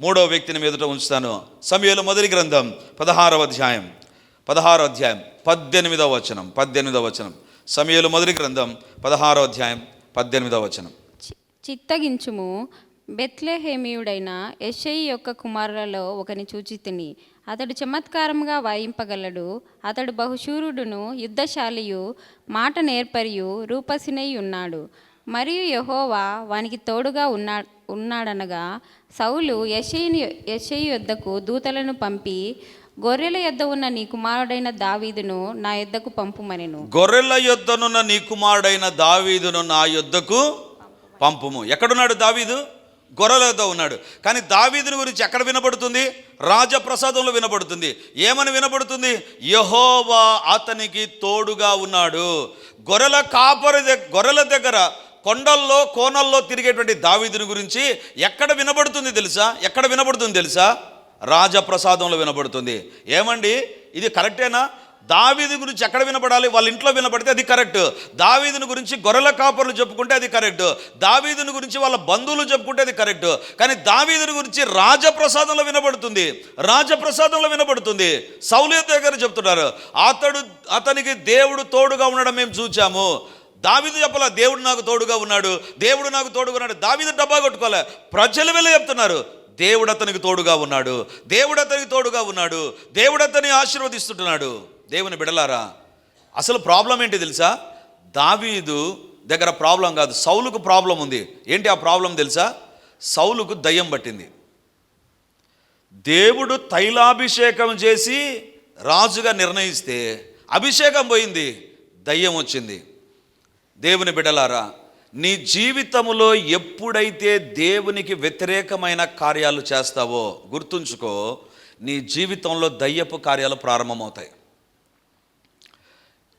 మూడో వ్యక్తిని మీదట ఉంచుతాను. సమయంలో మొదటి గ్రంథం పదహారవ అధ్యాయం. పదహారో అధ్యాయం పద్దెనిమిదవ వచనం పద్దెనిమిదవ వచనం. సమయంలో మొదటి గ్రంథం పదహారో అధ్యాయం పద్దెనిమిదవ వచనం. చి- చిత్తగించుము. బెత్లెహేమియుడైన యెషయి యొక్క కుమారులలో ఒకని చూచితిని అతడు చమత్కారంగా వాయింపగలడు. అతడు బహుశూరుడును యుద్ధశాలియు మాట నేర్పరియు రూపసినై ఉన్నాడు మరియు యెహోవా వానికి తోడుగా ఉన్నా ఉన్నాడనగా సౌలు యెషయిని యెషయి యొద్దకు దూతలను పంపి గొర్రెల యొద్ద ఉన్న నీ కుమారుడైన దావీదును నా యొద్దకు పంపుమనెను. గొర్రెల యొద్దనున్న నీ కుమారుడైన దావీదును నా యొద్దకు పంపుము. ఎక్కడున్నాడు దావీదు? గొర్రెల యొద్ద ఉన్నాడు. కానీ దావీదుని గురించి ఎక్కడ వినపడుతుంది? రాజప్రసాదంలో వినపడుతుంది. ఏమని వినపడుతుంది? యహోవా అతనికి తోడుగా ఉన్నాడు. గొర్రెల కాపరి దగ్గ గొర్రెల దగ్గర కొండల్లో కోనల్లో తిరిగేటువంటి దావీదుని గురించి ఎక్కడ వినబడుతుంది తెలుసా? ఎక్కడ వినబడుతుంది తెలుసా? రాజప్రసాదంలో వినబడుతుంది. ఏమండి? ఇది కరెక్టేనా? దావీదు గురించి ఎక్కడ వినపడాలి వాళ్ళ ఇంట్లో వినపడితే అది కరెక్ట్. దావీదుని గురించి గొర్రెల కాపర్లు చెప్పుకుంటే అది కరెక్ట్. దావీదుని గురించి వాళ్ళ బంధువులు చెప్పుకుంటే అది కరెక్ట్. కానీ దావీదుని గురించి రాజప్రసాదంలో వినబడుతుంది. రాజప్రసాదంలో వినబడుతుంది. సౌలియత దగ్గర చెప్తున్నారు అతడు అతనికి దేవుడు తోడుగా ఉండడం మేము చూచాము. దావీదు చెప్పాల దేవుడు నాకు తోడుగా ఉన్నాడు దేవుడు నాకు తోడుగా ఉన్నాడు దావీదు డబ్బా కొట్టుకోలే. ప్రజలు వెళ్ళి చెప్తున్నారు దేవుడు అతనికి తోడుగా ఉన్నాడు దేవుడు అతనికి తోడుగా ఉన్నాడు దేవుడు అతని ఆశీర్వదిస్తుంటున్నాడు. దేవుని బిడలారా అసలు ప్రాబ్లం ఏంటి తెలుసా? దావీదు దగ్గర ప్రాబ్లం కాదు సౌలుకు ప్రాబ్లం ఉంది. ఏంటి ఆ ప్రాబ్లం తెలుసా? సౌలుకు దయ్యం పట్టింది. దేవుడు తైలాభిషేకం చేసి రాజుగా నిర్ణయిస్తే అభిషేకం పోయింది దయ్యం వచ్చింది. దేవుని బిడలారా నీ జీవితములో ఎప్పుడైతే దేవునికి వ్యతిరేకమైన కార్యాలు చేస్తావో గుర్తుంచుకో నీ జీవితంలో దయ్యపు కార్యాలు ప్రారంభమవుతాయి.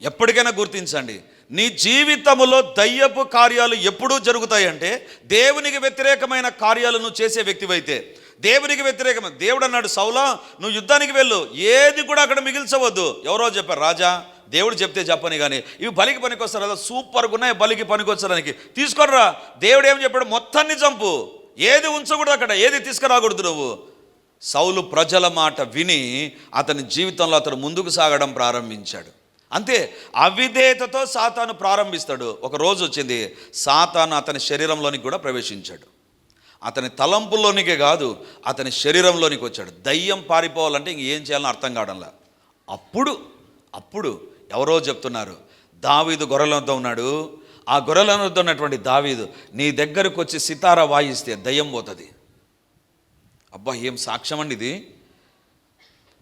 ఎప్పటికైనా గుర్తించండి నీ జీవితంలో దయ్యపు కార్యాలు ఎప్పుడూ జరుగుతాయంటే దేవునికి వ్యతిరేకమైన కార్యాలు నువ్వు చేసే వ్యక్తివైతే దేవునికి వ్యతిరేకం. దేవుడు అన్నాడు సౌలా నువ్వు యుద్ధానికి వెళ్ళు. ఏది కూడా అక్కడ మిగిల్చవద్దు. ఎవరో చెప్పారు రాజా దేవుడు చెప్తే చెప్పని కానీ ఇవి బలికి పనికొస్తారు కదా సూపర్గా ఉన్నాయి బలికి పనికొచ్చడానికి. తీసుకొనిరా దేవుడు ఏం చెప్పాడు మొత్తాన్ని చంపు. ఏది ఉంచకూడదు అక్కడ ఏది తీసుకురాకూడదు నువ్వు. సౌలు ప్రజల మాట విని అతని జీవితంలో అతను ముందుకు సాగడం ప్రారంభించాడు. అంతే అవిధేయతతో సాతాను ప్రారంభిస్తాడు. ఒక రోజు వచ్చింది సాతాను అతని శరీరంలోనికి కూడా ప్రవేశించాడు. అతని తలంపులోనికే కాదు అతని శరీరంలోనికి వచ్చాడు. దయ్యం పారిపోవాలంటే ఇంక ఏం చేయాలని అర్థం కావడంలా. అప్పుడు అప్పుడు ఎవరో చెప్తున్నారు దావీదు గొర్రెలతో ఉన్నాడు. ఆ గొర్రెలతో ఉన్నటువంటి దావీదు నీ దగ్గరకు వచ్చి సితార వాయిస్తే దయ్యం పోతుంది. అబ్బా ఏం సాక్ష్యం అండి ఇది?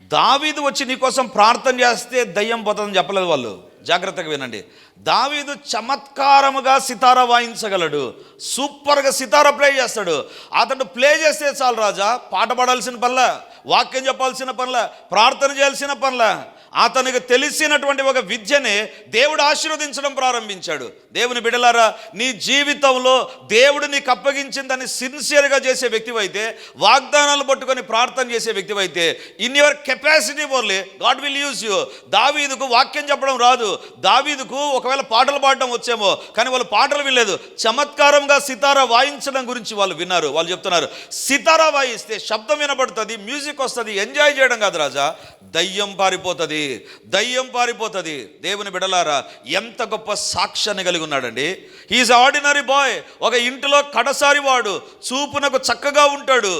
దావీదు వచ్చి నీకోసం ప్రార్థన చేస్తే దయ్యం పోతుందని చెప్పలేదు వాళ్ళు. జాగ్రత్తగా వినండి. దావీదు చమత్కారముగా సితార వాయించగలడు. సూపర్గా సితార ప్లే చేస్తాడు. అతడు ప్లే చేస్తే చాలు రాజా పాట పాడాల్సిన పనుల వాక్యం చెప్పాల్సిన పనుల ప్రార్థన చేయాల్సిన పనుల అతనికి తెలిసినటువంటి ఒక విద్యనే దేవుడు ఆశీర్వదించడం ప్రారంభించాడు. దేవుని బిడలారా నీ జీవితంలో దేవుడు నీకు అప్పగించిందని సిన్సియర్గా చేసే వ్యక్తివైతే వాగ్దానాలు పట్టుకొని ప్రార్థన చేసే వ్యక్తివైతే in your capacity only God will use you దావీదుకు వాక్యం చెప్పడం రాదు. దావీదుకు ఒకవేళ పాటలు పాడడం వచ్చేమో కానీ వాళ్ళు పాటలు వినలేదు. చమత్కారంగా సితారా వాయించడం గురించి వాళ్ళు విన్నారు. వాళ్ళు చెప్తున్నారు సితారా వాయిస్తే శబ్దం వినబడుతుంది మ్యూజిక్ వస్తుంది ఎంజాయ్ చేయడం కాదు రాజా. దయ్యం పారిపోతుంది దయ్యం పారిపోతుంది. దేవుని బిడలారా ఎంత గొప్ప సాక్ష్యాన్ని కలిగి ఉన్నాడండి. ఈజ్ ఆర్డినరీ బాయ్ ఒక ఇంటిలో కడసారి వాడు చూపునకు చక్కగా ఉంటాడు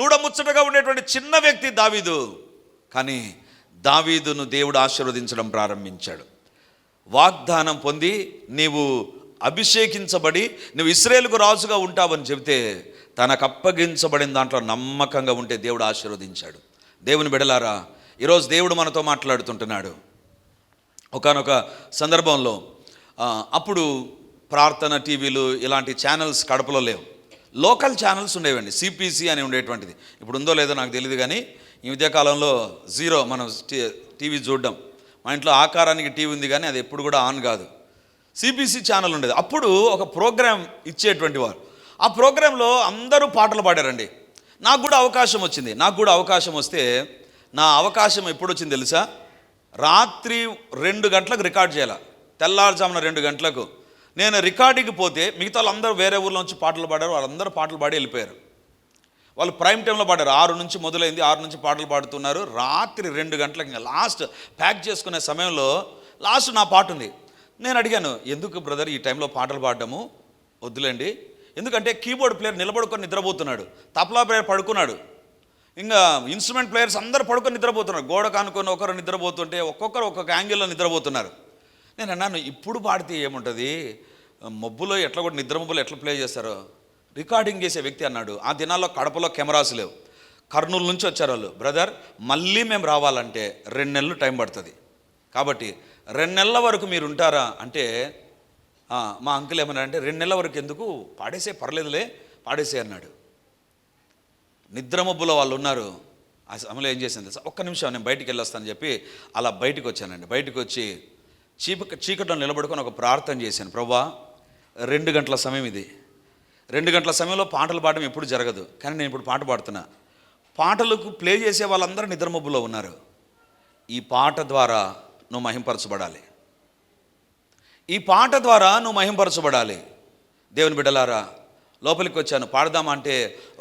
చూడముచ్చటగా ఉండేటువంటి చిన్న వ్యక్తి దావీదు. కానీ దావీదును దేవుడు ఆశీర్వదించడం ప్రారంభించాడు. వాగ్దానం పొంది నీవు అభిషేకించబడి నువ్వు ఇస్రాయేలుకు రాజుగా ఉంటావని చెబితే తనకు అప్పగించబడిన దాంట్లో నమ్మకంగా ఉంటే దేవుడు ఆశీర్వదించాడు. దేవుని బిడలారా ఈరోజు దేవుడు మనతో మాట్లాడుతుంటున్నాడు. ఒకానొక సందర్భంలో అప్పుడు ప్రార్థన టీవీలు ఇలాంటి ఛానల్స్ కడపలో లేవు. లోకల్ ఛానల్స్ ఉండేవండి సిపిసి అని ఉండేటువంటిది. ఇప్పుడు ఉందో లేదో నాకు తెలియదు కానీ ఈ మధ్యకాలంలో జీరో మనం టీవీ చూడడం. మా ఇంట్లో ఆకారానికి టీవీ ఉంది కానీ అది ఎప్పుడు కూడా ఆన్ కాదు. సిపిసి ఛానల్ ఉండేది. అప్పుడు ఒక ప్రోగ్రాం ఇచ్చేటువంటి వారు. ఆ ప్రోగ్రాంలో అందరూ పాటలు పాడారండి. నాకు కూడా అవకాశం వచ్చింది. నాకు కూడా అవకాశం వస్తే నా అవకాశం ఎప్పుడు వచ్చింది తెలుసా? రాత్రి రెండు గంటలకు రికార్డ్ చేయాలి? తెల్లారుజామున రెండు గంటలకు. నేను రికార్డింగ్కి పోతే మిగతా వాళ్ళందరూ వేరే ఊర్లో నుంచి పాటలు పాడారు వాళ్ళందరూ పాటలు పాడి వెళ్ళిపోయారు. వాళ్ళు ప్రైమ్ టైంలో పాడారు ఆరు నుంచి మొదలైంది ఆరు నుంచి పాటలు పాడుతున్నారు. రాత్రి రెండు గంటలకు ఇంకా లాస్ట్ ప్యాక్ చేసుకునే సమయంలో లాస్ట్ నా పాట ఉంది. నేను అడిగాను ఎందుకు బ్రదర్ ఈ టైంలో పాటలు పాడడము? వద్దులేండి. ఎందుకంటే కీబోర్డ్ ప్లేయర్ నిలబడుకొని నిద్రపోతున్నాడు తప్లా ప్లేయర్ పడుకున్నాడు. ఇంకా ఇన్స్ట్రుమెంట్ ప్లేయర్స్ అందరూ పడుకొని నిద్రపోతున్నారు. గోడ కానుకొని ఒకరు నిద్రపోతుంటే ఒక్కొక్కరు ఒక్కొక్క యాంగిల్లో నిద్రపోతున్నారు. నేను అన్నాను ఇప్పుడు పాడితే ఏముంటుంది? మబ్బులో ఎట్లా కూడా నిద్ర మబ్బులో ఎట్లా ప్లే చేస్తారు? రికార్డింగ్ చేసే వ్యక్తి అన్నాడు ఆ దినాల్లో కడపలో కెమెరాస్ లేవు. కర్నూలు నుంచి వచ్చారు వాళ్ళు. బ్రదర్ మళ్ళీ మేము రావాలంటే రెండు నెలలు టైం పడుతుంది. కాబట్టి రెండు నెలల వరకు మీరు ఉంటారా? అంటే మా అంకుల్ ఏమన్నా అంటే రెండు నెలల వరకు ఎందుకు? పాడేసే పర్లేదులే పాడేసే అన్నాడు. నిద్రమబ్బులో వాళ్ళు ఉన్నారు ఆ సమయంలో ఏం చేసింది తెలుసా? ఒక్క నిమిషం నేను బయటికి వెళ్ళొస్తానని చెప్పి అలా బయటికి వచ్చానండి. బయటకు వచ్చి చీపక చీకట్లో నిలబడుకొని ఒక ప్రార్థన చేశాను. ప్రభా రెండు గంటల సమయం ఇది. రెండు గంటల సమయంలో పాటలు పాడడం ఎప్పుడు జరగదు. కానీ నేను ఇప్పుడు పాట పాడుతున్నా. పాటలకు ప్లే చేసే వాళ్ళందరూ నిద్రమబ్బులో ఉన్నారు. ఈ పాట ద్వారా నువ్వు మహింపరచబడాలి. ఈ పాట ద్వారా నువ్వు మహింపరచబడాలి. దేవుని బిడ్డలారా లోపలికి వచ్చాను. పాడదామంటే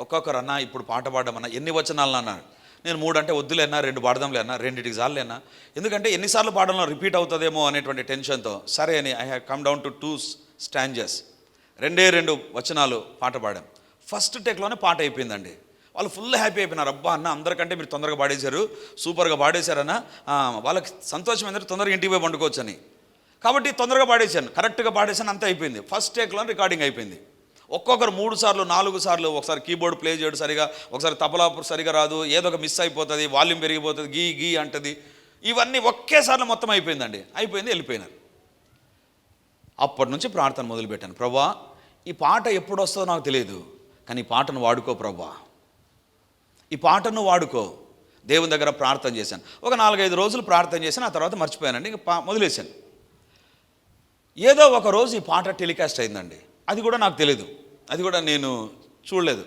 ఒక్కొక్కరు అన్న ఇప్పుడు పాట పాడమన్నా ఎన్ని వచనాలను అన్నాడు నేను మూడు అంటే వద్దులేనా రెండు పాడదాంలే అన్న రెండింటికి సార్లేనా ఎందుకంటే ఎన్నిసార్లు పాడడంలో రిపీట్ అవుతుందేమో అనేటువంటి టెన్షన్తో సరే అని I have come down to two stanzas. రెండే రెండు వచనాలు పాట పాడాం. ఫస్ట్ టేక్లోనే పాట అయిపోయిందండి. వాళ్ళు ఫుల్ హ్యాపీ అయిపోయినారు. అబ్బా అన్న అందరికంటే మీరు తొందరగా పాడేశారు సూపర్గా పాడేశారన్న వాళ్ళకి సంతోషం ఏంటంటే తొందరగా ఇంటికి పోయి పండుకోవచ్చని. కాబట్టి తొందరగా పాడేశాను. కరెక్ట్గా పాడేశాను అంతా అయిపోయింది. ఫస్ట్ టేక్లో రికార్డింగ్ అయిపోయింది. ఒక్కొక్కరు మూడు సార్లు నాలుగు సార్లు ఒకసారి కీబోర్డ్ ప్లే చేయడం సరిగా ఒకసారి తబలా సరిగా రాదు ఏదో ఒక మిస్ అయిపోతుంది వాల్యూమ్ పెరిగిపోతుంది గీ గీ అంటది. ఇవన్నీ ఒకేసారి మొత్తం అయిపోయిందండి. అయిపోయింది వెళ్ళిపోయినారు. అప్పటి నుంచి ప్రార్థన మొదలుపెట్టాను. ప్రభా ఈ పాట ఎప్పుడు వస్తుందో నాకు తెలియదు కానీ ఈ పాటను వాడుకో ప్రభా. ఈ పాటను వాడుకో. దేవుని దగ్గర ప్రార్థన చేశాను. ఒక నాలుగైదు రోజులు ప్రార్థన చేశాను ఆ తర్వాత మర్చిపోయానండి ఇంకా పా మొదలేశాను ఏదో ఒక రోజు ఈ పాట టెలికాస్ట్ అయిందండి. అది కూడా నాకు తెలియదు అది కూడా నేను చూడలేదు.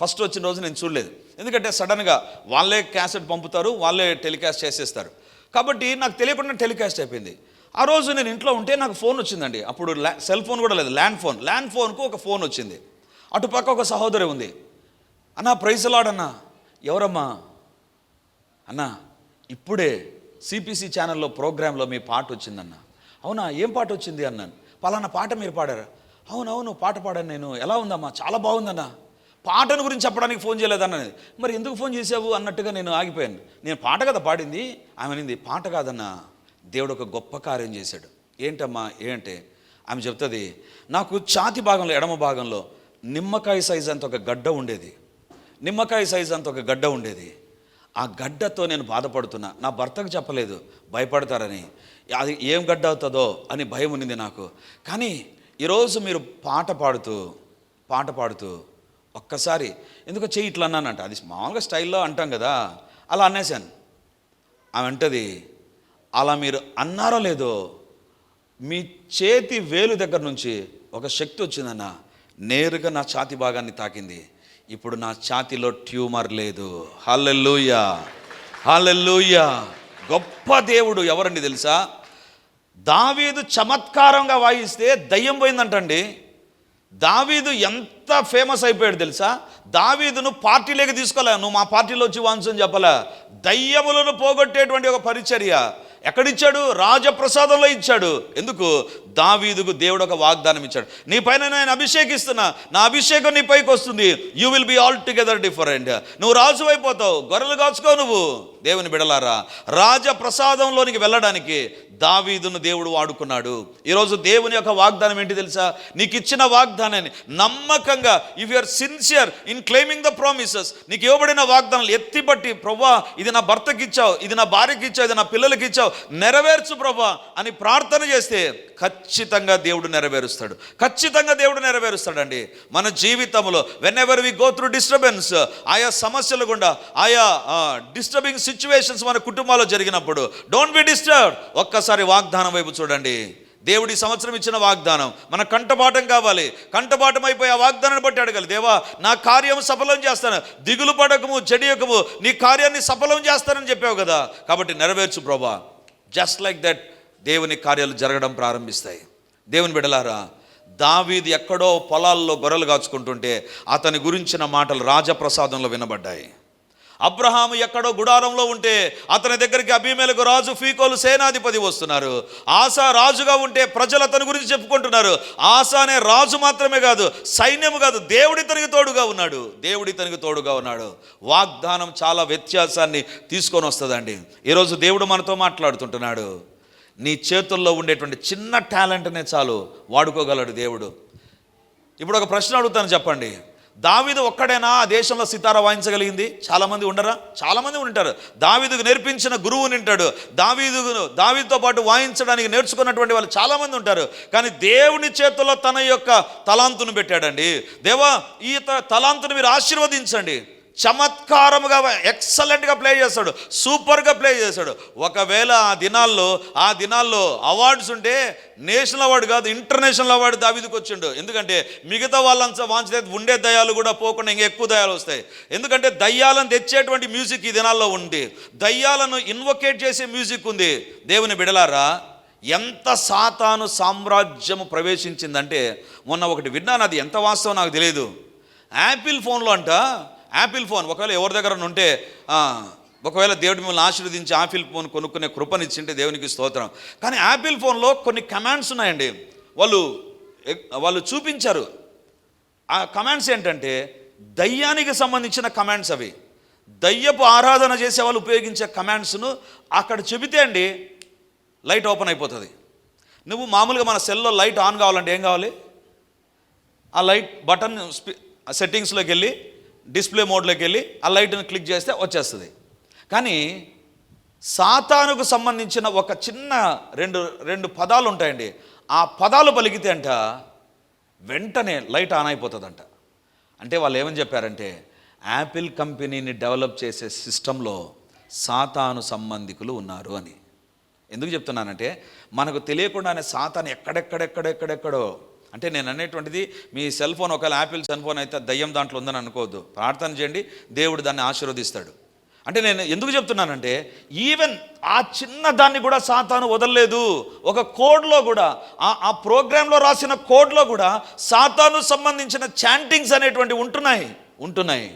ఫస్ట్ వచ్చిన రోజు నేను చూడలేదు. ఎందుకంటే సడన్గా వాళ్ళే క్యాసెట్ పంపుతారు వాళ్ళే టెలికాస్ట్ చేసేస్తారు. కాబట్టి నాకు తెలియకుండా టెలికాస్ట్ అయిపోయింది. ఆ రోజు నేను ఇంట్లో ఉంటే నాకు ఫోన్ వచ్చిందండి. అప్పుడు ల్యా సెల్ ఫోన్ కూడా లేదు ల్యాండ్ ఫోన్ ల్యాండ్ ఫోన్కు ఒక ఫోన్ వచ్చింది. అటుపక్క ఒక సహోదరి ఉంది. అన్నా ప్రైజలాడన్నా ఎవరమ్మా? అన్నా ఇప్పుడే సిపిసి ఛానల్లో ప్రోగ్రాంలో మీ పాట వచ్చిందన్న. అవునా ఏం పాట వచ్చింది? అన్నాను. పలానా పాట మీరు పాడారు? అవునవును పాట పాడాను నేను. ఎలా ఉందమ్మా? చాలా బాగుందన్నా. పాటను గురించి చెప్పడానికి ఫోన్ చేయలేదన్నది మరి ఎందుకు ఫోన్ చేసావు అన్నట్టుగా నేను ఆగిపోయాను. నేను పాట కదా పాడింది. ఆమె అనింది పాట కాదన్నా. దేవుడు ఒక గొప్ప కార్యం చేశాడు. ఏంటమ్మా? ఏంటే ఆమె చెప్తుంది నాకు ఛాతి భాగంలో ఎడమ భాగంలో నిమ్మకాయ సైజ్ అంత ఒక గడ్డ ఉండేది. నిమ్మకాయ సైజ్ అంత ఒక గడ్డ ఉండేది. ఆ గడ్డతో నేను బాధపడుతున్నా. నా భర్తకు చెప్పలేదు భయపడతారని. అది ఏం గడ్డ అవుతుందో అని భయం ఉన్నింది నాకు. కానీ ఈరోజు మీరు పాట పాడుతూ పాట పాడుతూ ఒక్కసారి ఎందుకో చెయ్యి ఇట్లా అన్నానంట. అది మామూలుగా స్టైల్లో అంటాం కదా అలా అనేసాను ఆమె అంటది అలా మీరు అన్నారో లేదో మీ చేతి వేలు దగ్గర నుంచి ఒక శక్తి వచ్చిందన్న నేరుగా నా ఛాతి భాగాన్ని తాకింది. ఇప్పుడు నా ఛాతిలో ట్యూమర్ లేదు. హల్లెలూయా హల్లెలూయా గొప్ప దేవుడు ఎవరండి తెలుసా? దావీదు చమత్కారంగా వాయిస్తే దయ్యం పోయిందంటండి. దావీదు ఎంత ఫేమస్ అయిపోయాడు తెలుసా? దావీదును పార్టీలోకి తీసుకోలే. నువ్వు మా పార్టీలో వచ్చి వాంచు అని చెప్పలే. దయ్యములను పోగొట్టేటువంటి ఒక పరిచర్య. ఎక్కడిచ్చాడు? రాజప్రసాదంలో ఇచ్చాడు. ఎందుకు? దావీదుకు దేవుడు ఒక వాగ్దానం ఇచ్చాడు. నీ పైన నేను అభిషేకిస్తున్నా. నా అభిషేకం నీ పైకి వస్తుంది. You will be altogether different నువ్వు రాజు అయిపోతావు గొర్రెలు కాచుకో నువ్వు. దేవుని బిడలారా రాజ ప్రసాదంలోనికి వెళ్ళడానికి దావీదును దేవుడు వాడుకున్నాడు. ఈరోజు దేవుని యొక్క వాగ్దానం ఏంటి తెలుసా? నీకు ఇచ్చిన వాగ్దానాన్ని నమ్మకంగా if you're sincere in claiming the promises నీకు ఇవ్వబడిన వాగ్దానాలు ఎత్తిపట్టి ప్రభా ఇది నా భర్తకి ఇచ్చావు ఇది నా భార్యకి ఇచ్చావు ఇది నా పిల్లలకి ఇచ్చావు నెరవేర్చు ప్రభా అని ప్రార్థన చేస్తే ఖచ్చితంగా దేవుడు నెరవేరుస్తాడు. ఖచ్చితంగా దేవుడు నెరవేరుస్తాడండి. మన జీవితంలో whenever we go through disturbance ఆయా సమస్యలు గుండా ఆయా డిస్టర్బింగ్ సిచ్యువేషన్స్ మన కుటుంబాల్లో జరిగినప్పుడు. డోంట్ బి డిస్టర్బ్ ఒక్కసారి వాగ్దానం వైపు చూడండి. దేవుడి సంవత్సరం ఇచ్చిన వాగ్దానం. మన కంటపాఠం కావాలి. కంటపాఠం అయిపోయి ఆ వాగ్దానాన్ని బట్టి అడగాలి. దేవా నా కార్యం సఫలం చేస్తాను. దిగులు పడకము చెడియకము నీ కార్యాన్ని సఫలం చేస్తానని చెప్పావు కదా. కాబట్టి నెరవేర్చు ప్రభా. జస్ట్ లైక్ దట్ దేవుని కార్యాలు జరగడం ప్రారంభిస్తాయి. దేవుని బిడలారా దావీది ఎక్కడో పొలాల్లో గొర్రెలు కాచుకుంటుంటే అతని గురించిన మాటలు రాజప్రసాదంలో వినబడ్డాయి. అబ్రహాము ఎక్కడో గుడారంలో ఉంటే అతని దగ్గరికి అభిమేలకు రాజు ఫీకోలు సేనాధిపతి వస్తున్నారు. ఆశా రాజుగా ఉంటే ప్రజలు అతని గురించి చెప్పుకుంటున్నారు. ఆశ అనే రాజు మాత్రమే కాదు సైన్యము కాదు దేవుడి తనకి తోడుగా ఉన్నాడు. దేవుడి తనకి తోడుగా ఉన్నాడు. వాగ్దానం చాలా వ్యత్యాసాన్ని తీసుకొని వస్తుందండి. ఈరోజు దేవుడు మనతో మాట్లాడుతుంటున్నాడు. నీ చేతుల్లో ఉండేటువంటి చిన్న టాలెంట్నే చాలు వాడుకోగలడు దేవుడు. ఇప్పుడు ఒక ప్రశ్న అడుగుతాను చెప్పండి. దావిదు ఒక్కడేనా ఆ దేశంలో సితార వాయించగలిగింది? చాలామంది ఉండరా? చాలామంది ఉంటారు దావీదుకు నేర్పించిన గురువు ఉంటాడు దావీదు దావీదుతో పాటు వాయించడానికి నేర్చుకున్నటువంటి వాళ్ళు చాలామంది ఉంటారు. కానీ దేవుని చేతుల్లో తన యొక్క తలాంతును పెట్టాడండి. దేవా ఈ తలాంతును మీరు ఆశీర్వదించండి. చమత్కారముగా ఎక్సలెంట్గా ప్లే చేస్తాడు. సూపర్గా ప్లే చేస్తాడు. ఒకవేళ ఆ దినాల్లో ఆ దినాల్లో అవార్డ్స్ ఉంటే నేషనల్ అవార్డు కాదు ఇంటర్నేషనల్ అవార్డు దావిదికి వచ్చిండు. ఎందుకంటే మిగతా వాళ్ళంతా వాంచితే ఉండే దయాలు కూడా పోకుండా ఇంకా ఎక్కువ దయాలు వస్తాయి. ఎందుకంటే దయ్యాలను తెచ్చేటువంటి మ్యూజిక్ ఈ దినాల్లో ఉంది. దయ్యాలను ఇన్వొకేట్ చేసే మ్యూజిక్ ఉంది. దేవుని బిడలారా ఎంత సాతాను సామ్రాజ్యము ప్రవేశించిందంటే మొన్న ఒకటి విన్నాను అది ఎంత వాస్తవం నాకు తెలియదు యాపిల్ ఫోన్లో అంట యాపిల్ ఫోన్ ఒకవేళ ఎవరి దగ్గర ఉంటే ఒకవేళ దేవుడి మిమ్మల్ని ఆశీర్వదించి యాపిల్ ఫోన్ కొనుక్కునే కృపనిచ్చింటే దేవునికి స్తోత్రం. కానీ యాపిల్ ఫోన్లో కొన్ని కమాండ్స్ ఉన్నాయండి. వాళ్ళు వాళ్ళు చూపించారు. ఆ కమాండ్స్ ఏంటంటే దయ్యానికి సంబంధించిన కమాండ్స్ అవి. దయ్యపు ఆరాధన చేసే వాళ్ళు ఉపయోగించే కమాండ్స్ను అక్కడ చెబితే అండి లైట్ ఓపెన్ అయిపోతుంది. నువ్వు మామూలుగా మన సెల్లో లైట్ ఆన్ కావాలంటే ఏం కావాలి? ఆ లైట్ బటన్ స్పి- సెట్టింగ్స్లోకి వెళ్ళి డిస్ప్లే మోడ్లోకి వెళ్ళి ఆ లైట్ని క్లిక్ చేస్తే వచ్చేస్తుంది. కానీ సాతానుకు సంబంధించిన ఒక చిన్న రెండు రెండు పదాలు ఉంటాయండి. ఆ పదాలు పలికితే అంట వెంటనే లైట్ ఆన్ అయిపోతుందంట. అంటే వాళ్ళు ఏమని చెప్పారంటే యాపిల్ కంపెనీని డెవలప్ చేసే సిస్టంలో సాతాను సంబంధికులు ఉన్నారు అని. ఎందుకు చెప్తున్నానంటే మనకు తెలియకుండానే సాతాను ఎక్కడెక్కడెక్కడెక్కడెక్కడో అంటే నేను అనేటువంటిది మీ సెల్ ఫోన్ ఒకవేళ యాపిల్ సెల్ ఫోన్ అయితే దయ్యం దాంట్లో ఉందని అనుకోవద్దు. ప్రార్థన చేయండి దేవుడు దాన్ని ఆశీర్వదిస్తాడు. అంటే నేను ఎందుకు చెప్తున్నానంటే ఈవెన్ ఆ చిన్న దాన్ని కూడా సాతాను వదలలేదు. ఒక కోడ్లో కూడా ఆ ఆ ప్రోగ్రాంలో రాసిన కోడ్లో కూడా సాతాను సంబంధించిన చాంటింగ్స్ అనేటువంటి ఉంటున్నాయి ఉంటున్నాయి.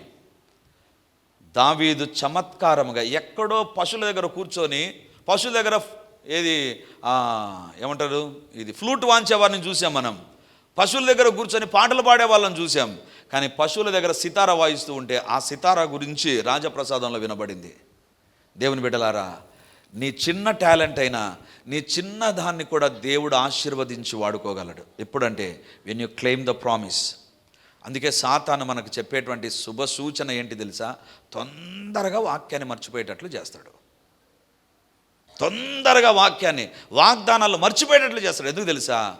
దావీదు చమత్కారముగా ఎక్కడో పశువుల దగ్గర కూర్చొని పశువుల దగ్గర ఏది ఏమంటారు? ఇది ఫ్లూట్ వాంచే వారిని చూసాం మనం. పశువుల దగ్గర కూర్చొని పాటలు పాడే వాళ్ళని చూసాం కానీ పశువుల దగ్గర సితార వాయిస్తూ ఉంటే ఆ సితార గురించి రాజప్రసాదంలో వినబడింది. దేవుని బిడ్డలారా నీ చిన్న టాలెంట్ అయినా నీ చిన్న దాన్ని కూడా దేవుడు ఆశీర్వదించి వాడుకోగలడు. ఎప్పుడంటే when you claim the promise అందుకే సాతాను మనకు చెప్పేటువంటి శుభ సూచన ఏంటి తెలుసా? తొందరగా వాక్యాన్ని మర్చిపోయేటట్లు చేస్తాడు. తొందరగా వాక్యాన్ని వాగ్దానాలు మర్చిపోయేటట్లు చేస్తాడు. ఎందుకు తెలుసా?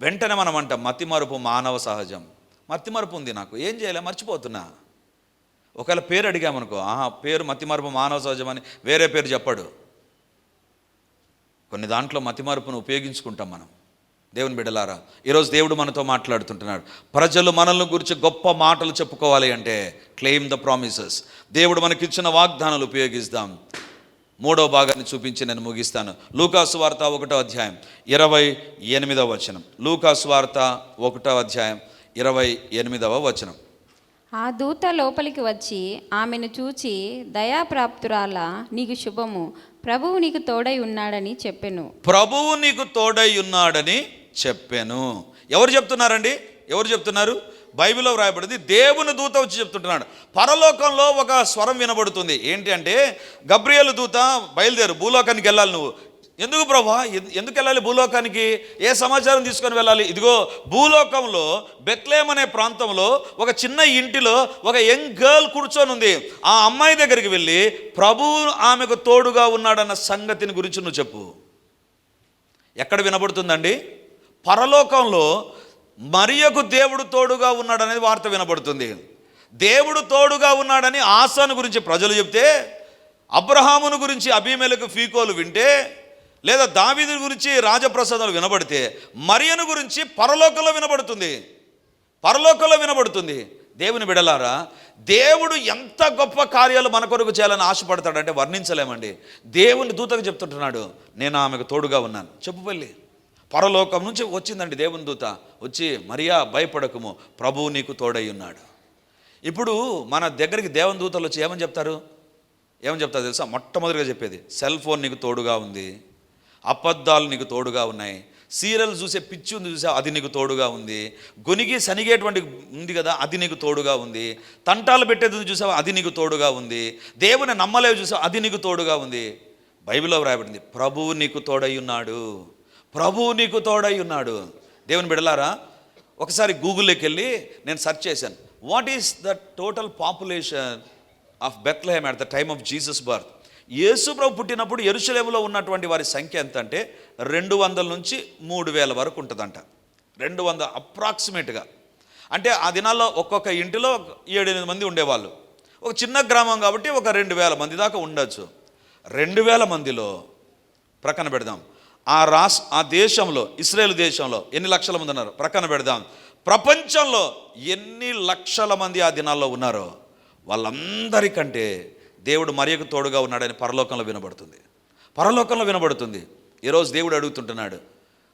వెంటనే మనం అంటాం మతిమరుపు మానవ సహజం. మతిమరుపు ఉంది నాకు ఏం చేయలే? మర్చిపోతున్నా. ఒకవేళ పేరు అడిగామనుకో ఆహా పేరు మతిమరుపు మానవ సహజం అని వేరే పేరు చెప్పాడు. కొన్ని దాంట్లో మతిమరుపును ఉపయోగించుకుంటాం మనం. దేవుని బిడ్డలారా ఈరోజు దేవుడు మనతో మాట్లాడుతుంటున్నాడు. ప్రజలు మనల్ని గురించి గొప్ప మాటలు చెప్పుకోవాలి అంటే క్లెయిమ్ ద ప్రామిసెస్ దేవుడు మనకిచ్చిన వాగ్దానాలు ఉపయోగిస్తాం. మూడో భాగాన్ని చూపించి నేను ముగిస్తాను. లూకాసు వార్త ఒకటో అధ్యాయం ఇరవై ఎనిమిదవ వచనం. లూకాసు వార్త ఒకటో అధ్యాయం ఇరవై ఎనిమిదవ వచనం. ఆ దూత లోపలికి వచ్చి ఆమెను చూచి దయాప్రాప్తురాల నీకు శుభము. ప్రభువు నీకు తోడై ఉన్నాడని చెప్పెను. ప్రభువు నీకు తోడై ఉన్నాడని చెప్పాను. ఎవరు చెప్తున్నారండి? ఎవరు చెప్తున్నారు? బైబిల్లో వ్రాయబడింది దేవుని దూత వచ్చి చెప్తుంటున్నాడు. పరలోకంలో ఒక స్వరం వినబడుతుంది. ఏంటి అంటే గబ్రియలు దూత బయలుదేరు భూలోకానికి వెళ్ళాలి నువ్వు. ఎందుకు ప్రభా? ఎందుకు వెళ్ళాలి భూలోకానికి? ఏ సమాచారం తీసుకొని వెళ్ళాలి? ఇదిగో భూలోకంలో బెత్లేం అనే ప్రాంతంలో ఒక చిన్న ఇంటిలో ఒక యంగ్ గర్ల్ కూర్చొని ఉంది. ఆ అమ్మాయి దగ్గరికి వెళ్ళి ప్రభువు ఆమెకు తోడుగా ఉన్నాడన్న సంగతిని గురించి నువ్వు చెప్పు. ఎక్కడ వినబడుతుందండి? పరలోకంలో మరియకు దేవుడు తోడుగా ఉన్నాడనేది వార్త వినబడుతుంది. దేవుడు తోడుగా ఉన్నాడని ఆశాను గురించి ప్రజలు చెప్తే అబ్రహామును గురించి అభిమేలకు ఫీకోలు వింటే లేదా దావీదు గురించి రాజప్రసాదాలు వినబడితే మరియను గురించి పరలోకంలో వినబడుతుంది. పరలోకంలో వినబడుతుంది. దేవుని బిడలారా దేవుడు ఎంత గొప్ప కార్యాలు మన కొరకు చేయాలని ఆశపడతాడంటే వర్ణించలేమండి. దేవుని దూతకు చెప్తుంటున్నాడు నేను ఆమెకు తోడుగా ఉన్నాను. చెప్పుపల్లి పరలోకం నుంచి వచ్చిందండి దేవుని దూత. వచ్చి మరియా భయపడకము. ప్రభువు నీకు తోడై ఉన్నాడు. ఇప్పుడు మన దగ్గరికి దేవుని దూతలు వచ్చి ఏమని చెప్తారు? ఏమని చెప్తారు తెలుసా? మొట్టమొదటిగా చెప్పేది సెల్ ఫోన్ నీకు తోడుగా ఉంది. అబద్ధాలు నీకు తోడుగా ఉన్నాయి. సీరియల్ చూసే పిచ్చి ఉంది చూసా అది నీకు తోడుగా ఉంది. గొనిగి సనిగేటువంటి ఉంది కదా అది నీకు తోడుగా ఉంది. తంటాలు పెట్టేది ఉంది చూసావా అది నీకు తోడుగా ఉంది. దేవుని నమ్మలేవు చూసావు అది నీకు తోడుగా ఉంది. బైబిల్లో వ్రాయబడింది ప్రభువు నీకు తోడై ఉన్నాడు. ప్రభువు నీకు తోడై ఉన్నాడు. దేవుని బిడలారా ఒకసారి గూగుల్లోకి వెళ్ళి నేను సెర్చ్ చేశాను. What is the total population of Bethlehem at the time of Jesus birth యేసు ప్రభు పుట్టినప్పుడు ఎరుసలేములో ఉన్నటువంటి వారి సంఖ్య ఎంత అంటే రెండు వందల నుంచి మూడు వేల వరకు ఉంటుందంట. రెండు వందల అప్రాక్సిమేట్గా అంటే ఆ దినాల్లో ఒక్కొక్క ఇంటిలో ఏడు ఎనిమిది మంది ఉండేవాళ్ళు. ఒక చిన్న గ్రామం కాబట్టి ఒక రెండు వేల మంది దాకా ఉండొచ్చు. రెండు వేల మందిలో ప్రక్కన పెడదాం. ఆ రాస్ ఆ దేశంలో ఇస్రాయేల్ దేశంలో ఎన్ని లక్షల మంది ఉన్నారు? ప్రక్కన పెడదాం. ప్రపంచంలో ఎన్ని లక్షల మంది ఆ దినాల్లో ఉన్నారో? వాళ్ళందరికంటే దేవుడు మరియకు తోడుగా ఉన్నాడని పరలోకంలో వినబడుతుంది. పరలోకంలో వినబడుతుంది. ఈరోజు దేవుడు అడుగుతుంటున్నాడు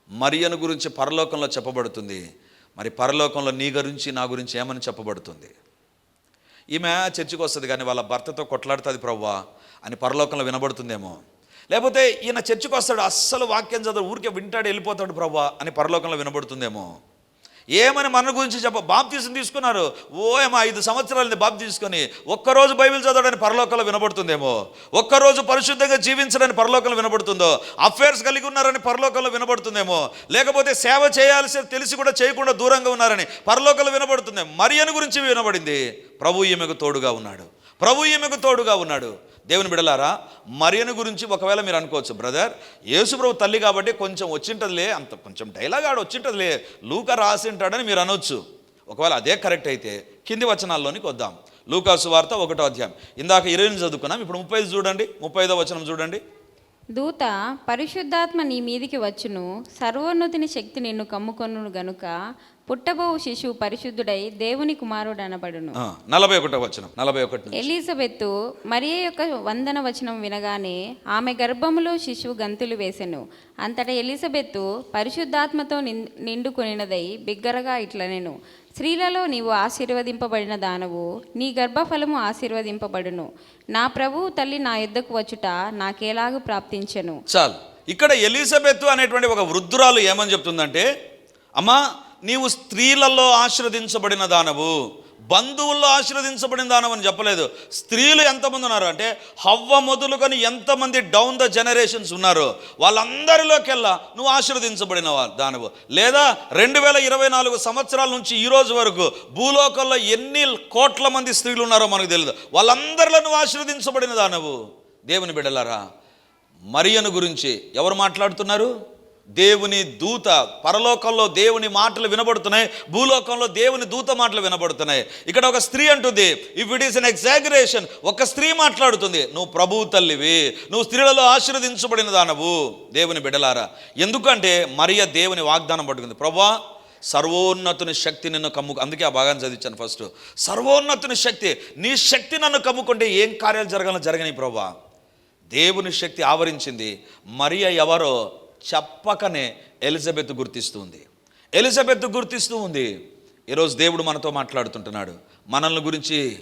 మరియను గురించి పరలోకంలో చెప్పబడుతుంది. మరి పరలోకంలో నీ గురించి నా గురించి ఏమని చెప్పబడుతుంది? ఈమె చర్చికి వస్తుంది కానీ వాళ్ళ భర్తతో కొట్లాడుతుంది ప్రవ్వా అని పరలోకంలో వినబడుతుందేమో? లేకపోతే ఈయన చర్చికి వస్తాడు అస్సలు వాక్యం చదువు ఊరికే వింటాడు వెళ్ళిపోతాడు ప్రభు అని పరలోకంలో వినబడుతుందేమో. ఏమని మన గురించి చెప్ప బాప్తీసం తీసుకున్నారు. ఓ ఏమో ఐదు సంవత్సరాలని బాప్ తీసుకొని ఒక్కరోజు బైబిల్ చదవడానికి పరలోకంలో వినబడుతుందేమో. ఒక్కరోజు పరిశుద్ధంగా జీవించడానికి పరలోకంలో వినబడుతుందో అఫేర్స్ కలిగి ఉన్నారని పరలోకంలో వినబడుతుందేమో. లేకపోతే సేవ చేయాల్సి తెలిసి కూడా చేయకుండా దూరంగా ఉన్నారని పరలోకంలో వినబడుతుంది మరియను గురించి వినబడింది. ప్రభు ఈమెకు తోడుగా ఉన్నాడు. ప్రభు ఈమెకు తోడుగా ఉన్నాడు. దేవుని బిడలారా మరియను గురించి ఒకవేళ మీరు అనుకోవచ్చు బ్రదర్ యేసుప్రభు తల్లి కాబట్టి కొంచెం వచ్చింటదిలే అంత కొంచెం డైలాగ్ ఆడ వచ్చింటదిలే లూక రాసింటాడని మీరు అనొచ్చు. ఒకవేళ అదే కరెక్ట్ అయితే కింది వచనాల్లోనికి వద్దాం. లూకాసు వార్త ఒకటో అధ్యాయం. ఇందాక ఇరవై చదువుకున్నాం ఇప్పుడు ముప్పై చూడండి ముప్పై ఐదో వచనం చూడండి. దూత పరిశుద్ధాత్మ నీ మీదికి వచ్చును. సర్వోన్నతిని శక్తి నిన్ను కమ్ముకొను గనుక పుట్టబోవు శిశువు పరిశుద్ధుడై దేవుని కుమారుడు అనబడును. నలభై ఒకటో వచనం నలభై ఒకటి నుంచి. ఎలిజబెత్తు మరియ యొక్క వందన వచనం వినగానే ఆమె గర్భములో శిశువు గంతులు వేసెను. అంతటా ఎలిజబెత్తు పరిశుద్ధాత్మతో నిండుకొనినదై బిగ్గరగా ఇట్లనెను. స్త్రీలలో నీవు ఆశీర్వదింపబడిన దానవు నీ గర్భఫలము ఆశీర్వదింపబడును. నా ప్రభువు తల్లి నా యుద్ధకు వచ్చుట నాకేలాగు ప్రాప్తించెను. చాలు. ఇక్కడ ఎలిజబెత్ అనేటువంటి ఒక వృద్ధురాలు ఏమని చెప్తుందంటే అమ్మా నీవు స్త్రీలలో ఆశీర్వదించబడిన దానవు. బంధువుల్లో ఆశీర్వదించబడిన దానవు అని చెప్పలేదు. స్త్రీలు ఎంతమంది ఉన్నారు అంటే హవ్వ మొదలుకొని ఎంతమంది డౌన్ ద జనరేషన్స్ ఉన్నారు. వాళ్ళందరిలోకెల్లా నువ్వు ఆశీర్వదించబడిన దానవు. లేదా రెండు వేల ఇరవై నాలుగు సంవత్సరాల నుంచి ఈ రోజు వరకు భూలోకంలో ఎన్ని కోట్ల మంది స్త్రీలు ఉన్నారో మనకు తెలియదు వాళ్ళందరిలో నువ్వు ఆశీర్వదించబడిన దానవు. దేవుని బిడ్డలారా మరియను గురించి ఎవరు మాట్లాడుతున్నారు? దేవుని దూత పరలోకంలో దేవుని మాటలు వినబడుతున్నాయి భూలోకంలో దేవుని దూత మాటలు వినబడుతున్నాయి. ఇక్కడ ఒక స్త్రీ అంటుంది if it is an exaggeration ఒక స్త్రీ మాట్లాడుతుంది నువ్వు ప్రభువు తల్లివి నువ్వు స్త్రీలలో ఆశీర్వదించబడిన దానవు దేవుని బిడలారా. ఎందుకంటే మరియ దేవుని వాగ్దానం పట్టుకుంది. ప్రభా సర్వోన్నతుని శక్తి నిన్ను కమ్ము అందుకే ఆ భాగాన్ని చదివించాను ఫస్ట్. సర్వోన్నతుని శక్తి నీ శక్తి నన్ను కమ్ముకుంటే ఏం కార్యాలు జరగాలో జరగని ప్రభా దేవుని శక్తి ఆవరించింది. మరియ ఎవరో చెప్పకనే ఎలిజబెత్ గుర్తిస్తుంది. ఎలిజబెత్ గుర్తిస్తూ ఉంది. ఈరోజు దేవుడు మనతో మాట్లాడుతుంటున్నాడు. మనల్ని గురించి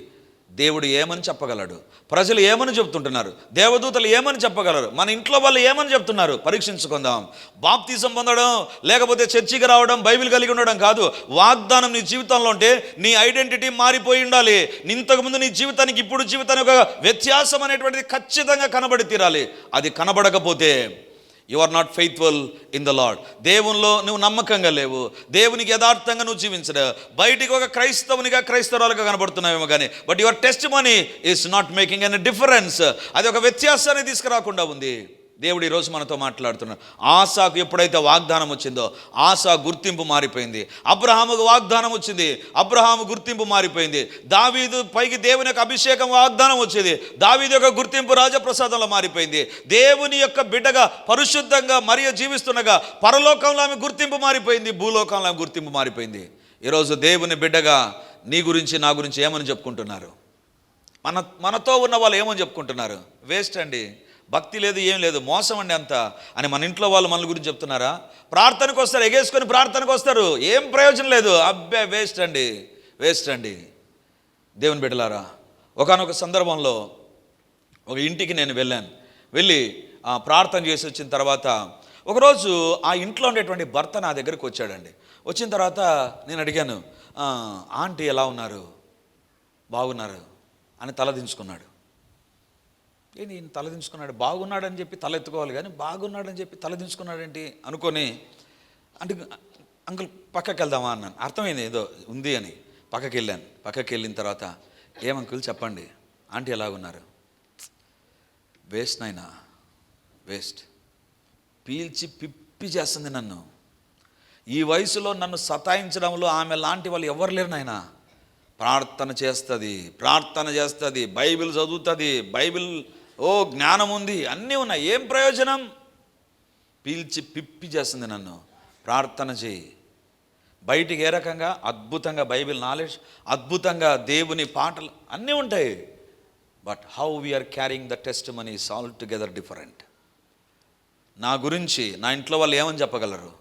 దేవుడు ఏమని చెప్పగలడు? ప్రజలు ఏమని చెప్తుంటున్నారు? దేవదూతలు ఏమని చెప్పగలరు? మన ఇంట్లో వాళ్ళు ఏమని చెప్తున్నారు? పరీక్షించుకుందాం. బాప్తీసం పొందడం లేకపోతే చర్చికి రావడం బైబిల్ కలిగి ఉండడం కాదు. వాగ్దానం నీ జీవితంలో ఉంటే నీ ఐడెంటిటీ మారిపోయి ఉండాలి. ఇంతకుముందు నీ జీవితానికి ఇప్పుడు జీవితానికి ఒక వ్యత్యాసం అనేటువంటిది ఖచ్చితంగా కనబడి తీరాలి. అది కనబడకపోతే you are not faithful in the Lord దేవునిలో నువ్వు నమ్మకంగా లేవు. దేవునికి యథార్థంగా నువ్వు జీవించడు బయటికి ఒక క్రైస్తవునిగా క్రైస్తవులుగా కనబడుతున్నావేమో కానీ but your testimony is not making an difference అది ఒక వ్యత్యాసాన్ని తీసుకురాకుండా ఉంది. దేవుడు ఈరోజు మనతో మాట్లాడుతున్నాడు. ఆశాకు ఎప్పుడైతే వాగ్దానం వచ్చిందో ఆశా గుర్తింపు మారిపోయింది. అబ్రహాముకు వాగ్దానం వచ్చింది. అబ్రహాము గుర్తింపు మారిపోయింది. దావీదు పైకి దేవుని యొక్క అభిషేకం వాగ్దానం వచ్చింది. దావీదు యొక్క గుర్తింపు రాజప్రసాదంలో మారిపోయింది. దేవుని యొక్క బిడ్డగా పరిశుద్ధంగా మరియు జీవిస్తుండగా పరలోకంలో ఆమె గుర్తింపు మారిపోయింది. భూలోకంలో ఆమె గుర్తింపు మారిపోయింది. ఈరోజు దేవుని బిడ్డగా నీ గురించి నా గురించి ఏమని చెప్పుకుంటున్నారు? మన మనతో ఉన్న వాళ్ళు ఏమని చెప్పుకుంటున్నారు? వేస్ట్ అండి. భక్తి లేదు ఏం లేదు మోసం అండి అంత. అని మన ఇంట్లో వాళ్ళు మన గురించి చెప్తున్నారా? ప్రార్థనకు వస్తారు ఎగేసుకొని ప్రార్థనకు వస్తారు. ఏం ప్రయోజనం లేదు. అబ్బే వేస్ట్ అండి వేస్ట్ అండి. దేవుని బిడ్డలారా ఒకానొక సందర్భంలో ఒక ఇంటికి నేను వెళ్ళాను. వెళ్ళి ప్రార్థన చేసి వచ్చిన తర్వాత ఒకరోజు ఆ ఇంట్లో ఉండేటువంటి భర్త నా దగ్గరకు వచ్చాడండి. వచ్చిన తర్వాత నేను అడిగాను ఆంటీ ఎలా ఉన్నారు? బాగున్నారు? అని తలదించుకున్నాడు ఏంటి ఈయన తలదించుకున్నాడు బాగున్నాడని చెప్పి తల ఎత్తుకోవాలి కానీ బాగున్నాడని చెప్పి తలదించుకున్నాడేంటి? అనుకొని అంటే అంకుల్ పక్కకి వెళ్దామా? అన్నాను. అర్థమైంది ఏదో ఉంది అని. పక్కకి వెళ్ళాను. పక్కకి వెళ్ళిన తర్వాత ఏం అంకుల్ చెప్పండి. ఆంటీ ఎలాగున్నారు? వేస్ట్ నాయనా వేస్ట్. పీల్చి పిప్పి చేస్తుంది నన్ను. ఈ వయసులో నన్ను సతాయించడంలో ఆమె లాంటి వాళ్ళు ఎవరు లేరు నాయనా. ప్రార్థన చేస్తుంది ప్రార్థన చేస్తుంది బైబిల్ చదువుతుంది బైబిల్ ఓ జ్ఞానం ఉంది అన్నీ ఉన్నాయి. ఏం ప్రయోజనం? పీల్చి పిప్పి చేస్తుంది నన్ను. ప్రార్థన చేయి. బయటికి ఏ రకంగా? అద్భుతంగా బైబిల్ నాలెడ్జ్ అద్భుతంగా దేవుని పాటలు అన్నీ ఉంటాయి. But how we are carrying the testimony is altogether different. నా గురించి నా ఇంట్లో వాళ్ళు ఏమని చెప్పగలరు?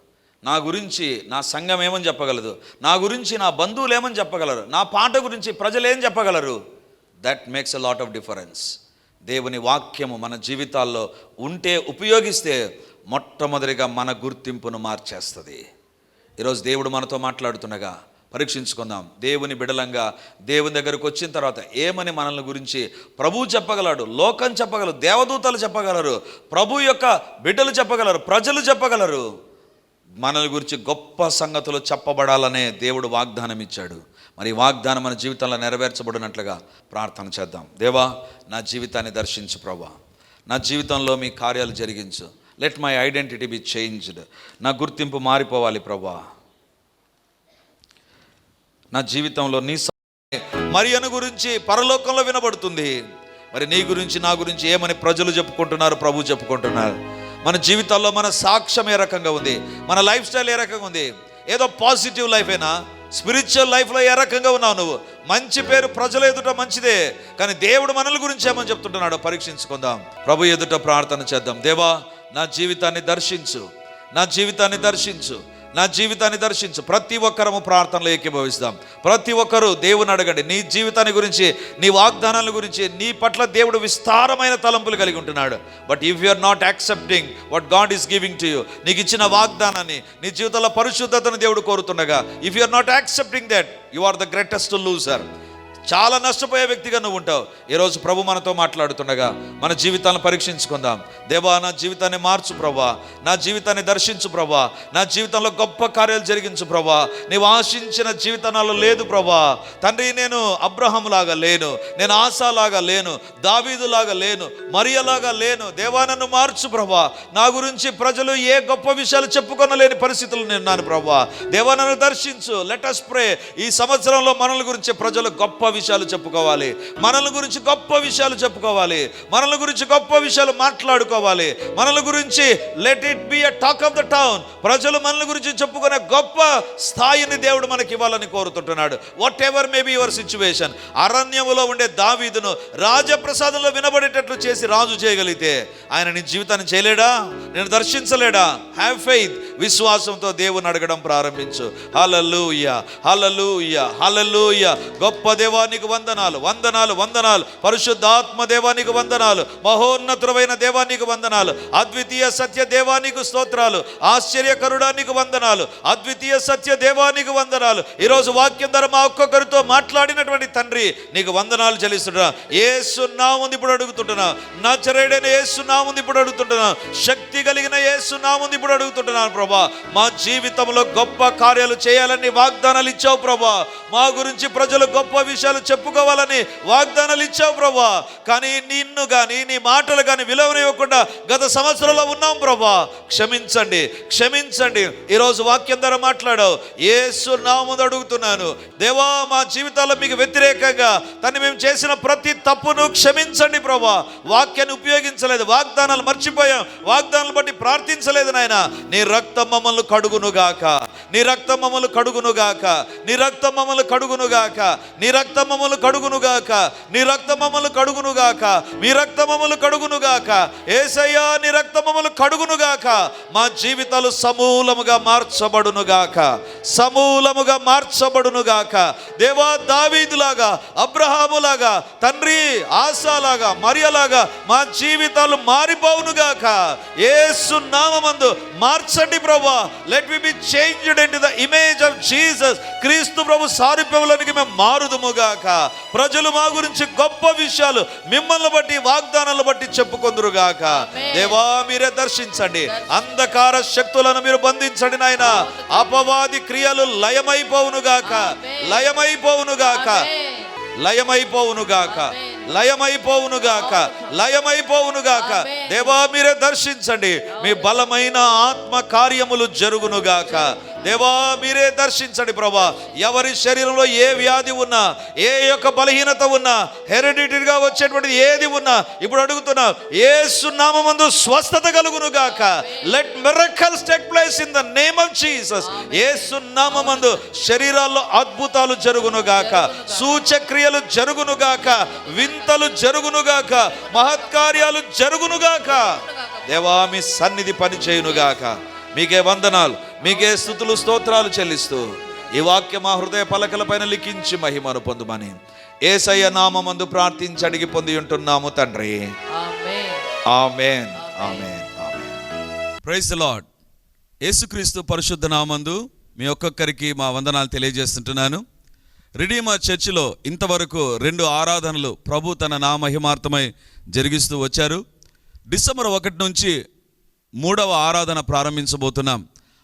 నా గురించి నా సంఘం ఏమని చెప్పగలదు? నా గురించి నా బంధువులు ఏమని చెప్పగలరు? నా పాట గురించి ప్రజలు ఏం చెప్పగలరు? That makes a lot of difference దేవుని వాక్యము మన జీవితాల్లో ఉంటే ఉపయోగిస్తే మొట్టమొదటిగా మన గుర్తింపును మార్చేస్తుంది. ఈరోజు దేవుడు మనతో మాట్లాడుతుండగా పరీక్షించుకుందాం. దేవుని బిడలంగా దేవుని దగ్గరకు వచ్చిన తర్వాత ఏమని మనల్ని గురించి ప్రభు చెప్పగలడు లోకం చెప్పగలరు దేవదూతలు చెప్పగలరు ప్రభు యొక్క బిడ్డలు చెప్పగలరు ప్రజలు చెప్పగలరు. మనల్ని గురించి గొప్ప సంగతులు చెప్పబడాలనే దేవుడు వాగ్దానం ఇచ్చాడు మరి వాగ్దానం మన జీవితంలో నెరవేర్చబడినట్లుగా ప్రార్థన చేద్దాం. దేవా నా జీవితాన్ని దర్శించు ప్రభా. నా జీవితంలో మీ కార్యాలు జరిగించు. Let my identity be changed నా గుర్తింపు మారిపోవాలి ప్రభా. నా జీవితంలో నీ స- మరియను గురించి పరలోకంలో వినబడుతుంది. మరి నీ గురించి నా గురించి ఏమని ప్రజలు చెప్పుకుంటున్నారు ప్రభు చెప్పుకుంటున్నారు? మన జీవితాల్లో మన సాక్ష్యం ఏ రకంగా ఉంది? మన లైఫ్ స్టైల్ ఏ రకంగా ఉంది? ఏదో పాజిటివ్ లైఫ్ స్పిరిచువల్ లైఫ్లో ఏ రకంగా ఉన్నావు నువ్వు? మంచి పేరు ప్రజల ఎదుట మంచిదే కానీ దేవుడు మనల గురించి ఏమని చెప్తుంటున్నాడో పరీక్షించుకుందాం. ప్రభు ఎదుట ప్రార్థన చేద్దాం. దేవా నా జీవితాన్ని దర్శించు. నా జీవితాన్ని దర్శించు. నా జీవితాన్ని దర్శించు. ప్రతి ఒక్కరము ప్రార్థనలో ఏకీభవిస్తాం ప్రతి ఒక్కరూ దేవుని అడగండి. నీ జీవితాన్ని గురించి నీ వాగ్దానాల గురించి నీ పట్ల దేవుడు విస్తారమైన తలంపులు కలిగి ఉంటున్నాడు. But if you are not accepting what God is giving to you నీకు ఇచ్చిన వాగ్దానాన్ని నీ జీవితంలో పరిశుద్ధతను దేవుడు కోరుతుండగా if you are not accepting that you are the greatest loser చాలా నష్టపోయే వ్యక్తిగా నువ్వు ఉంటావు. ఈరోజు ప్రభు మనతో మాట్లాడుతుండగా మన జీవితాలను పరీక్షించుకుందాం. దేవా నా జీవితాన్ని మార్చు ప్రభా. నా జీవితాన్ని దర్శించు ప్రభా. నా జీవితంలో గొప్ప కార్యాలు జరిగించు ప్రభా. నీవు ఆశించిన జీవితనాలు లేదు ప్రభా. తండ్రి నేను అబ్రహం లాగా లేను. నేను ఆశాలాగా లేను. దావీదులాగా లేను. మరియలాగా లేను. దేవా నన్ను మార్చు ప్రభా. నా గురించి ప్రజలు ఏ గొప్ప విషయాలు చెప్పుకొనలేని పరిస్థితులు నేను నాను ప్రభా. దేవా నన్ను దర్శించు. లెట్ అస్ ప్రే ఈ సంవత్సరంలో మనల గురించి ప్రజలు గొప్ప విషయాలు చెప్పుకోవాలి. మనల గురించి గొప్ప విషయాలు చెప్పుకోవాలి. మనల గురించి గొప్ప విషయాలు మాట్లాడుకోవాలి. మనల గురించి let it be a talk of the town ప్రజలు మనల గురించి చెప్పుకునే గొప్ప స్థాయిని దేవుడు మనకి ఇవ్వాలని కోరుతుంటున్నాడు. Whatever may be your situation అరణ్యములో ఉండే దావీదును రాజప్రసాదంలో వినబడేటట్లు చేసి రాజు చేయగలిగితే ఆయన నీ జీవితాన్ని చేయలేడా? నేను దర్శించలేడా? హ్యావ్ ఫెయిత్ విశ్వాసంతో దేవుని అడగడం ప్రారంభించు. హలలుయ హలలుయ హలలుయ గొప్ప దేవానికి వందనాలు వందనాలు వందనాలు. పరిశుద్ధాత్మ దేవానికి వందనాలు మహోన్నతుడమైన దేవానికి వందనాలు. అద్వితీయ సత్య దేవానికి స్తోత్రాలు ఆశ్చర్యకరుడానికి వందనాలు. అద్వితీయ సత్య దేవానికి వందనాలు. ఈరోజు వాక్యం ధర మా ఒక్కొక్కరితో మాట్లాడినటువంటి తండ్రి నీకు వందనాలు చెల్లిస్తున్నా ఏసు నాముంది ఇప్పుడు అడుగుతుంటున్నా. నచరేడైన ఏసు నాముంది ఇప్పుడు అడుగుతుంటున్నా. శక్తి కలిగిన ఏసు నాముంది ఇప్పుడు అడుగుతుంటున్నాను ప్రభా. మా జీవితంలో గొప్ప కార్యాలు చేయాలని వాగ్దానాలు ఇచ్చావు ప్రభా. మా గురించి ప్రజలు గొప్ప విషయాలు చెప్పుకోవాలని వాగ్దానాలు ఇచ్చావు ప్రభా. కానీ నిన్ను కానీ నీ మాటలు కానీ విలువనివ్వకుండా గత సంవత్సరంలో ఉన్నాం ప్రభా. క్షమించండి క్షమించండి. ఈరోజు వాక్యం ద్వారా మాట్లాడావు. ఏసు నాముందు అడుగుతున్నాను. దేవా మా జీవితాల్లో మీకు వ్యతిరేకంగా తను మేము చేసిన ప్రతి తప్పును క్షమించండి ప్రభా. వాక్యాన్ని ఉపయోగించలేదు వాగ్దానాలు మర్చిపోయాం. వాగ్దానాలు బట్టి ప్రార్థించలేదు నాయన. నీ రక్తం మమ్మల్ని కడుగునుగాక నీ రక్తం మమ్మల్ని కడుగునుగాక నీ రక్తం మమ్మల్ని కడుగునుగాక నీ రక్తం మమ్మల్ని కడుగునుగాక నీ రక్తమములు మమ్మల్ని కడుగునుగాక మీ రక్తమములు మమ్మల్ని కడుగునుగాక ఏసయ్యా నీ రక్తమములు మమ్మల్ని కడుగునుగాక మా జీవితాలు సమూలముగా మార్చబడునుగాక సమూలముగా మార్చబడునుగాక దేవా దావీదులాగా అబ్రహాములాగా తండ్రి ఆశాలాగా మరియలాగా మా జీవితాలు మారిపోవునుగాక ఏసు నామందు మార్చండి ప్రభా let we be changed in the image of Jesus క్రీస్తు ప్రభు సారిపోవడానికి మేము మారుదుముగాక ప్రజలు మా గురించి గొప్ప విషయాలు మిమ్మల్ని బట్టి వాగ్దానాలను బట్టి చెప్పుకొందురుగాక దేవా మీరే దర్శించండి. అంధకార శక్తులను మీరు బంధించండి నాయన. అపవాది క్రియలు లయమైపోవునుగాక లయమైపోవునుగాక లయమైపోవునుగాక లయమైపోవునుగాక లయమైపోవునుగాక దేవా మీరే దర్శించండి. మీ బలమైన ఆత్మ కార్యములు జరుగునుగాక దేవా మీరే దర్శించండి ప్రభా. ఎవరి శరీరంలో ఏ వ్యాధి ఉన్నా ఏ యొక్క బలహీనత ఉన్నా హెరిడిటరీగా వచ్చేటువంటిది ఏది ఉన్నా ఇప్పుడు అడుగుతున్నా ఏ సున్నామందు స్వస్థత కలుగునుగాక let miracles take place in the name of Jesus ఏ సున్నామందు శరీరాల్లో అద్భుతాలు జరుగును గాక. సూచక్రియలు జరుగునుగాక వింతలు జరుగును గాక. మహత్కార్యాలు జరుగును గాక. దేవా మీ సన్నిధి పని చేయునుగాక మీకే వందనాలు. మీకే స్థుతులు స్తోత్రాలు చెల్లిస్తూ ఈ వాక్యం మా హృదయ పలకలపైన లిఖించి మహిమను పొందుమని ఏసయ్య నామందు ప్రార్థించి అడిగి పొంది ఉంటున్నాము తండ్రి. ఆమేన్. ఆమెన్. Praise Lord. యేసుక్రీస్తు పరిశుద్ధ నామందు మీ ఒక్కొక్కరికి మా వందనాలు తెలియజేస్తుంటున్నాను. రిడీమర్ చర్చిలో ఇంతవరకు రెండు ఆరాధనలు ప్రభు తన నామహిమార్థమై జరిగిస్తూ వచ్చారు. డిసెంబర్ ఒకటి నుంచి మూడవ ఆరాధన ప్రారంభించబోతున్నాం.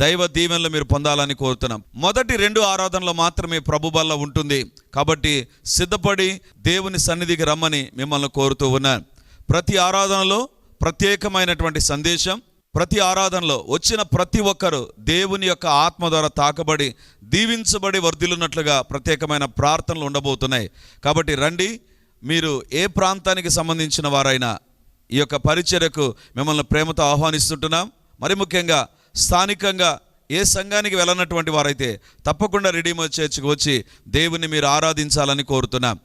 దైవ దీవెనలు మీరు పొందాలని కోరుతున్నాం. మొదటి రెండు ఆరాధనలు మాత్రమే ప్రభు బల్ల ఉంటుంది. కాబట్టి సిద్ధపడి దేవుని సన్నిధికి రమ్మని మిమ్మల్ని కోరుతూ ఉన్నాను ప్రతి ఆరాధనలో ప్రత్యేకమైనటువంటి సందేశం ప్రతి ఆరాధనలో వచ్చిన ప్రతి ఒక్కరు దేవుని యొక్క ఆత్మ ద్వారా తాకబడి దీవించబడి వర్ధిల్లున్నట్లుగా ప్రత్యేకమైన ప్రార్థనలు ఉండబోతున్నాయి. కాబట్టి రండి మీరు ఏ ప్రాంతానికి సంబంధించిన వారైనా ఈ యొక్క పరిచర్యకు మిమ్మల్ని ప్రేమతో ఆహ్వానిస్తుంటున్నాం. మరి ముఖ్యంగా స్థానికంగా ఏ సంఘానికి వెళ్ళనటువంటి వారైతే తప్పకుండా రెడీమో చర్చికి వచ్చి దేవుని మీరు ఆరాధించాలని కోరుతున్నాం.